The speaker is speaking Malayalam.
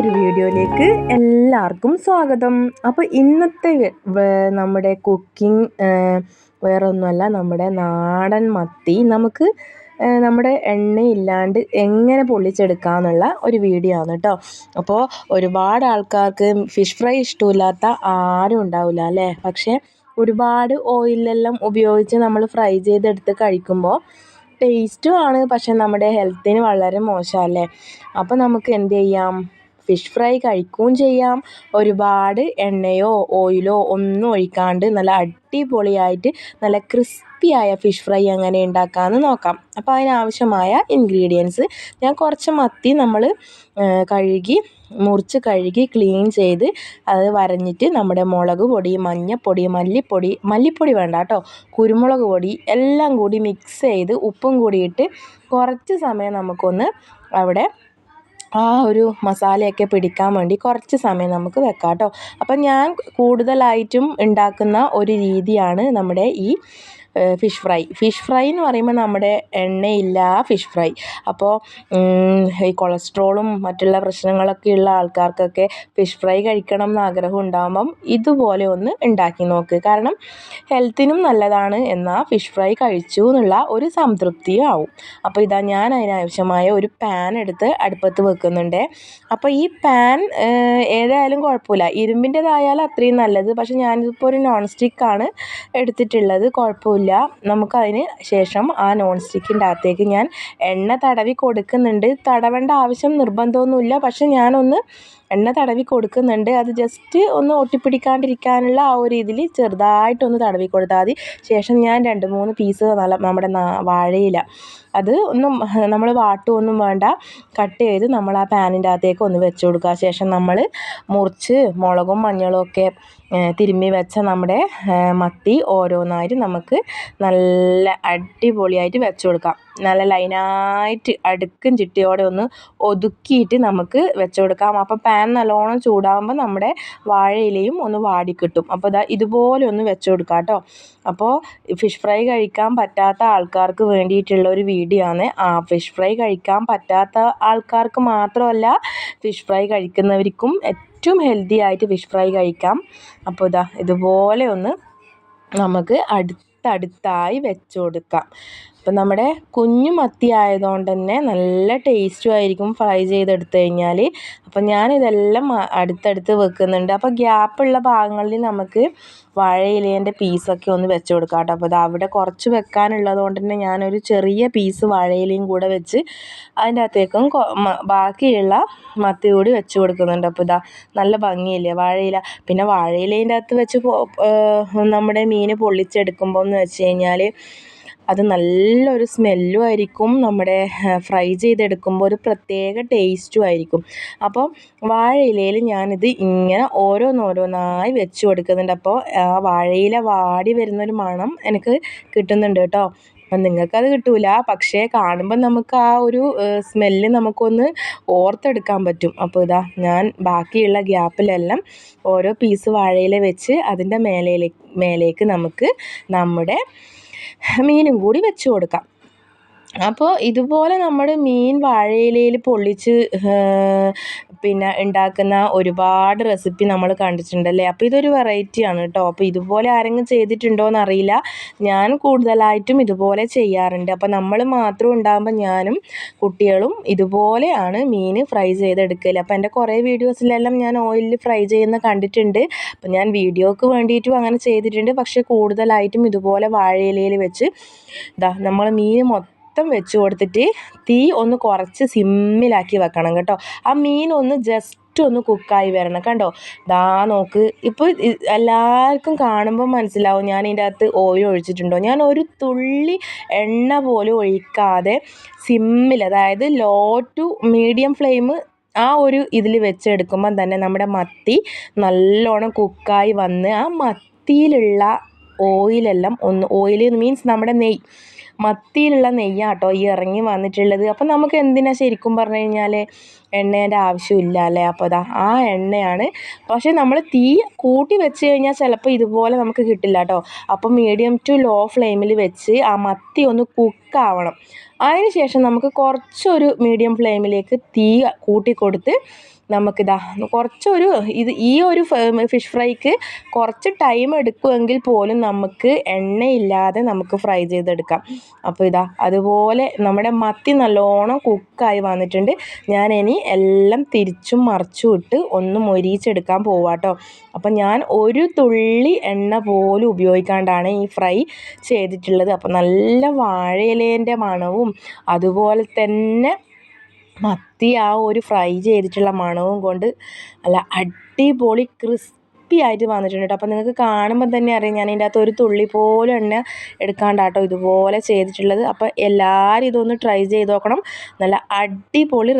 പുതിയൊരു വീഡിയോയിലേക്ക് എല്ലാവർക്കും സ്വാഗതം. അപ്പോൾ ഇന്നത്തെ നമ്മുടെ കുക്കിംഗ് വേറെ ഒന്നുമല്ല നമ്മുടെ നാടൻ മത്തി നമുക്ക് നമ്മുടെ എണ്ണയില്ലാണ്ട് എങ്ങനെ പൊള്ളിച്ചെടുക്കാമെന്നുള്ള ഒരു വീഡിയോ ആണ് കേട്ടോ. അപ്പോൾ ഒരുപാട് ആൾക്കാർക്ക് ഫിഷ് ഫ്രൈ ഇഷ്ടമില്ലാത്ത ആരും ഉണ്ടാവില്ല അല്ലേ? പക്ഷേ ഒരുപാട് ഓയിലെല്ലാം ഉപയോഗിച്ച് നമ്മൾ ഫ്രൈ ചെയ്തെടുത്ത് കഴിക്കുമ്പോൾ ടേസ്റ്റും ആണ് പക്ഷെ നമ്മുടെ ഹെൽത്തിന് വളരെ മോശമല്ലേ അപ്പോൾ നമുക്ക് എന്ത് ചെയ്യാം? ഫിഷ് ഫ്രൈ കഴിക്കുകയും ചെയ്യാം. ഒരുപാട് എണ്ണയോ ഓയിലോ ഒന്നും ഒഴിക്കാണ്ട് നല്ല അടിപൊളിയായിട്ട് നല്ല ക്രിസ്പിയായ ഫിഷ് ഫ്രൈ എങ്ങനെ ഉണ്ടാക്കാമെന്ന് നോക്കാം. അപ്പോൾ അതിനാവശ്യമായ ഇൻഗ്രീഡിയൻസ് ഞാൻ കുറച്ച് മത്തി നമ്മൾ കഴുകി മുറിച്ച് കഴുകി ക്ലീൻ ചെയ്ത് അത് വരഞ്ഞിട്ട് നമ്മുടെ മുളക് പൊടി മഞ്ഞൾപ്പൊടി മല്ലിപ്പൊടി മല്ലിപ്പൊടി വേണ്ട കേട്ടോ കുരുമുളക് പൊടി എല്ലാം കൂടി മിക്സ് ചെയ്ത് ഉപ്പും കൂടിയിട്ട് കുറച്ച് സമയം നമുക്കൊന്ന് അവിടെ ആ ഒരു മസാലയൊക്കെ പിടിക്കാൻ വേണ്ടി കുറച്ച് സമയം നമുക്ക് വെക്കാം കേട്ടോ അപ്പം ഞാൻ കൂടുതലായിട്ടും ഉണ്ടാക്കുന്ന ഒരു രീതിയാണ് നമ്മുടെ ഈ ഫിഷ് ഫ്രൈ ഫിഷ് ഫ്രൈ എന്ന് പറയുമ്പോൾ നമ്മുടെ എണ്ണയില്ല ഫിഷ് ഫ്രൈ അപ്പോൾ ഈ കൊളസ്ട്രോളും മറ്റുള്ള പ്രശ്നങ്ങളൊക്കെ ഉള്ള ആൾക്കാർക്കൊക്കെ ഫിഷ് ഫ്രൈ കഴിക്കണം എന്ന് ആഗ്രഹം ഉണ്ടാകുമ്പം ഇതുപോലെ ഒന്ന് ഉണ്ടാക്കി നോക്ക്. കാരണം ഹെൽത്തിനും നല്ലതാണ് എന്നാൽ ഫിഷ് ഫ്രൈ കഴിച്ചു എന്നുള്ള ഒരു സംതൃപ്തിയും ആവും. അപ്പോൾ ഇതാ ഞാൻ അതിനാവശ്യമായ ഒരു പാൻ എടുത്ത് അടുപ്പത്ത് വെക്കുന്നുണ്ട്. അപ്പോൾ ഈ പാൻ ഏതായാലും കുഴപ്പമില്ല. ഇരുമ്പിന്റെതായാലും അത്രയും നല്ലത്. പക്ഷേ ഞാനിപ്പോൾ ഒരു നോൺ സ്റ്റിക്കാണ് എടുത്തിട്ടുള്ളത്. കുഴപ്പമില്ല. കുഴപ്പമില്ല നമുക്കതിന് ശേഷം ആ നോൺ സ്റ്റിക്കിന്റെ അകത്തേക്ക് ഞാൻ എണ്ണ തടവി കൊടുക്കുന്നുണ്ട്. തടവേണ്ട ആവശ്യം നിർബന്ധമൊന്നുമില്ല. പക്ഷെ ഞാനൊന്ന് എണ്ണ തടവി കൊടുക്കുന്നുണ്ട്. അത് ജസ്റ്റ് ഒന്ന് ഒട്ടിപ്പിടിക്കാണ്ടിരിക്കാനുള്ള ആ ഒരു ഇതിൽ ചെറുതായിട്ടൊന്ന് തടവി കൊടുത്താൽ മതി. ശേഷം ഞാൻ രണ്ട് മൂന്ന് പീസ് നല്ല നമ്മുടെ വാഴയില അത് ഒന്നും നമ്മൾ വാട്ടുമൊന്നും വേണ്ട. കട്ട് ചെയ്ത് നമ്മൾ ആ പാനിന്റെ അകത്തേക്ക് ഒന്ന് വെച്ച് കൊടുക്കുക. ശേഷം നമ്മൾ മുറിച്ച് മുളകും മഞ്ഞളും ഒക്കെ തിരുമ്മി വെച്ച നമ്മുടെ മത്തി ഓരോന്നായിട്ട് നമുക്ക് നല്ല അടിപൊളിയായിട്ട് വെച്ച് കൊടുക്കാം. നല്ല ലൈനായിട്ട് അടുക്കും ചിട്ടിയോടെ ഒന്ന് ഒതുക്കിയിട്ട് നമുക്ക് വെച്ച് കൊടുക്കാം. അപ്പോൾ പാൻ നല്ലോണം ചൂടാകുമ്പോൾ നമ്മുടെ വാഴയിലയും ഒന്ന് വാടിക്കിട്ടും അപ്പോൾ ഇതാ ഇതുപോലെ ഒന്ന് വെച്ച് കൊടുക്കാം കേട്ടോ. അപ്പോൾ ഫിഷ് ഫ്രൈ കഴിക്കാൻ പറ്റാത്ത ആൾക്കാർക്ക് വേണ്ടിയിട്ടുള്ള ഒരു വീഡിയോ ആണ് ആ ഫിഷ് ഫ്രൈ കഴിക്കാൻ പറ്റാത്ത ആൾക്കാർക്ക് മാത്രമല്ല ഫിഷ് ഫ്രൈ കഴിക്കുന്നവർക്കും ഏറ്റവും ഹെൽത്തി ആയിട്ട് ഫിഷ് ഫ്രൈ കഴിക്കാം. അപ്പോൾ ഇതാ ഇതുപോലെ ഒന്ന് നമുക്ക് അടുത്തടുത്തായി വെച്ച് കൊടുക്കാം അപ്പം നമ്മുടെ കുഞ്ഞു മത്തി ആയതുകൊണ്ട് തന്നെ നല്ല ടേസ്റ്റും ആയിരിക്കും ഫ്രൈ ചെയ്തെടുത്തു കഴിഞ്ഞാൽ. അപ്പം ഞാനിതെല്ലാം അടുത്തടുത്ത് വെക്കുന്നുണ്ട്. അപ്പോൾ ഗ്യാപ്പുള്ള ഭാഗങ്ങളിൽ നമുക്ക് വാഴയിലേന്റെ പീസൊക്കെ ഒന്ന് വെച്ച് കൊടുക്കാം കേട്ടോ. അപ്പോൾ അത് അവിടെ കുറച്ച് വെക്കാനുള്ളത് കൊണ്ട് തന്നെ ഞാനൊരു ചെറിയ പീസ് വാഴയിലയും കൂടെ വെച്ച് അതിന്റെ അകത്തേക്കും ബാക്കിയുള്ള മത്തി കൂടി വെച്ച് കൊടുക്കുന്നുണ്ട്. അപ്പോൾ ഇതാ നല്ല ഭംഗിയില്ലേ വാഴയില? പിന്നെ വാഴയിലേന്റെ അകത്ത് വെച്ച് നമ്മുടെ മീൻ പൊള്ളിച്ചെടുക്കുമ്പോൾ എന്ന് വെച്ച് കഴിഞ്ഞാൽ അത് നല്ലൊരു സ്മെല്ലും ആയിരിക്കും. നമ്മുടെ ഫ്രൈ ചെയ്തെടുക്കുമ്പോൾ ഒരു പ്രത്യേക ടേസ്റ്റും ആയിരിക്കും. അപ്പോൾ വാഴയിലയിൽ ഞാനിത് ഇങ്ങനെ ഓരോന്നോരോന്നായി വെച്ച് കൊടുക്കുന്നുണ്ട്. അപ്പോൾ ആ വാഴയില വാടി വരുന്നൊരു മണം എനിക്ക് കിട്ടുന്നുണ്ട് കേട്ടോ. അപ്പം നിങ്ങൾക്കത് കിട്ടൂല. പക്ഷേ കാണുമ്പോൾ നമുക്ക് ആ ഒരു സ്മെല്ല് നമുക്കൊന്ന് ഓർത്തെടുക്കാൻ പറ്റും. അപ്പോൾ ഇതാ ഞാൻ ബാക്കിയുള്ള ഗ്യാപ്പിലെല്ലാം ഓരോ പീസ് വാഴയില വെച്ച് അതിന്റെ മേലയിലേക്ക് മേലേക്ക് നമുക്ക് നമ്മുടെ മീനും കൂടി വെച്ച് കൊടുക്കാം. അപ്പോൾ ഇതുപോലെ നമ്മൾ മീൻ വാഴയിലയിൽ പൊള്ളിച്ച് പിന്നെ ഉണ്ടാക്കുന്ന ഒരുപാട് റെസിപ്പി നമ്മൾ കണ്ടിട്ടുണ്ടല്ലേ? അപ്പോൾ ഇതൊരു വെറൈറ്റിയാണ് കേട്ടോ. അപ്പോൾ ഇതുപോലെ ആരെങ്കിലും ചെയ്തിട്ടുണ്ടോ എന്നറിയില്ല ഞാൻ കൂടുതലായിട്ടും ഇതുപോലെ ചെയ്യാറുണ്ട്. അപ്പോൾ നമ്മൾ മാത്രം ഉണ്ടാകുമ്പോൾ ഞാനും കുട്ടികളും ഇതുപോലെയാണ് മീൻ ഫ്രൈ ചെയ്തെടുക്കൽ അപ്പോൾ എന്റെ കുറേ വീഡിയോസിലെല്ലാം ഞാൻ ഓയിലിൽ ഫ്രൈ ചെയ്യുന്ന കണ്ടിട്ടുണ്ട്. അപ്പോൾ ഞാൻ വീഡിയോക്ക് വേണ്ടിയിട്ടും അങ്ങനെ ചെയ്തിട്ടുണ്ട്. പക്ഷേ കൂടുതലായിട്ടും ഇതുപോലെ വാഴയിലയിൽ വെച്ച് ഇതാ നമ്മൾ മീൻ മൊത്തം മൊത്തം വെച്ച് കൊടുത്തിട്ട് തീ ഒന്ന് കുറച്ച് സിമ്മിലാക്കി വെക്കണം കേട്ടോ. ആ മീൻ ഒന്ന് ജസ്റ്റ് ഒന്ന് കുക്കായി വരണം കണ്ടോ? ദാ നോക്ക്. ഇപ്പോൾ എല്ലാവർക്കും കാണുമ്പോൾ മനസ്സിലാവും ഞാൻ ഇതിന്റെ അകത്ത് ഓയിൽ ഒഴിച്ചിട്ടുണ്ടോ. ഞാൻ ഒരു തുള്ളി എണ്ണ പോലും ഒഴിക്കാതെ സിമ്മിൽ അതായത് ലോ ടു മീഡിയം ഫ്ലെയിം ആ ഒരു ഇതിൽ വെച്ചെടുക്കുമ്പം തന്നെ നമ്മുടെ മത്തി നല്ലോണം കുക്കായി വന്ന് ആ മത്തിയിലുള്ള ഓയിലെല്ലാം ഒന്ന് ഓയിൽ മീൻസ് നമ്മുടെ നെയ്യ് മത്തിയിലുള്ള നെയ്യാട്ടോ ഈ ഇറങ്ങി വന്നിട്ടുള്ളത്. അപ്പം നമുക്ക് എന്തിനാണ് ശരിക്കും പറഞ്ഞു കഴിഞ്ഞാൽ എണ്ണേന്റെ ആവശ്യമില്ല അല്ലേ അപ്പോൾ ഇതാ ആ എണ്ണയാണ്. പക്ഷേ നമ്മൾ തീ കൂട്ടി വെച്ച് കഴിഞ്ഞാൽ ചിലപ്പോൾ ഇതുപോലെ നമുക്ക് കിട്ടില്ല കേട്ടോ. അപ്പോൾ മീഡിയം ടു ലോ ഫ്ലെയിമിൽ വെച്ച് ആ മത്തി ഒന്ന് കുക്കാവണം അതിന് ശേഷം നമുക്ക് കുറച്ചൊരു മീഡിയം ഫ്ലെയിമിലേക്ക് തീ കൂട്ടിക്കൊടുത്ത് നമുക്കിതാ കുറച്ചൊരു ഇത് ഈ ഒരു ഫിഷ് ഫ്രൈക്ക് കുറച്ച് ടൈം എടുക്കുമെങ്കിൽ പോലും നമുക്ക് എണ്ണയില്ലാതെ നമുക്ക് ഫ്രൈ ചെയ്തെടുക്കാം. അപ്പോൾ ഇതാ അതുപോലെ നമ്മുടെ മത്തി നല്ലോണം കുക്കായി വന്നിട്ടുണ്ട്. ഞാൻ ഇനി എല്ലാം തിരിച്ചും മറിച്ചും ഇട്ട് ഒന്ന് മൊരിയിച്ചെടുക്കാൻ പോവാട്ടോ. അപ്പം ഞാൻ ഒരു തുള്ളി എണ്ണ പോലും ഉപയോഗിക്കാണ്ടാണ് ഈ ഫ്രൈ ചെയ്തിട്ടുള്ളത്. അപ്പം നല്ല വാഴയിലേന്റെ മണവും അതുപോലെ തന്നെ മത്തി ആ ഒരു ഫ്രൈ ചെയ്തിട്ടുള്ള മണവും കൊണ്ട് അല്ല അടിപൊളി ക്രിസ്പി ആയിട്ട് വന്നിട്ടുണ്ട് കേട്ടോ. അപ്പം നിങ്ങൾക്ക് കാണുമ്പോൾ തന്നെ അറിയാം ഞാൻ ഇതിന്റെ അകത്ത് ഒരു തുള്ളി പോലും എണ്ണ എടുക്കാണ്ടാട്ടോ ഇതുപോലെ ചെയ്തിട്ടുള്ളത്. അപ്പോൾ എല്ലാവരും ഇതൊന്ന് ട്രൈ ചെയ്ത് നോക്കണം. നല്ല അടിപൊളി